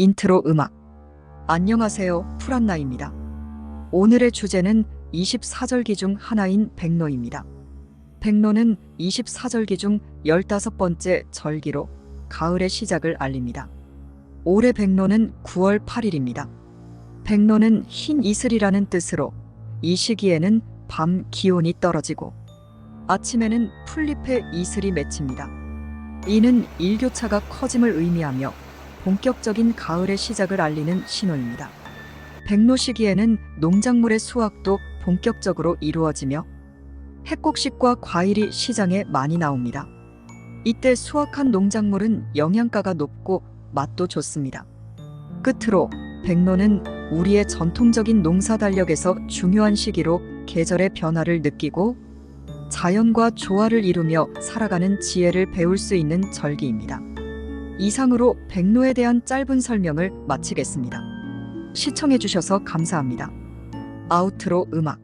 인트로 음악. 안녕하세요. 풀한나입니다. 오늘의 주제는 24절기 중 하나인 백로입니다. 백로는 24절기 중 15번째 절기로 가을의 시작을 알립니다. 올해 백로는 9월 8일입니다. 백로는 흰 이슬이라는 뜻으로 이 시기에는 밤 기온이 떨어지고 아침에는 풀잎에 이슬이 맺힙니다. 이는 일교차가 커짐을 의미하며 본격적인 가을의 시작을 알리는 신호입니다. 백로 시기에는 농작물의 수확도 본격적으로 이루어지며 핵곡식과 과일이 시장에 많이 나옵니다. 이때 수확한 농작물은 영양가가 높고 맛도 좋습니다. 끝으로 백로는 우리의 전통적인 농사 달력에서 중요한 시기로 계절의 변화를 느끼고 자연과 조화를 이루며 살아가는 지혜를 배울 수 있는 절기입니다. 이상으로 백로에 대한 짧은 설명을 마치겠습니다. 시청해주셔서 감사합니다. 아우트로 음악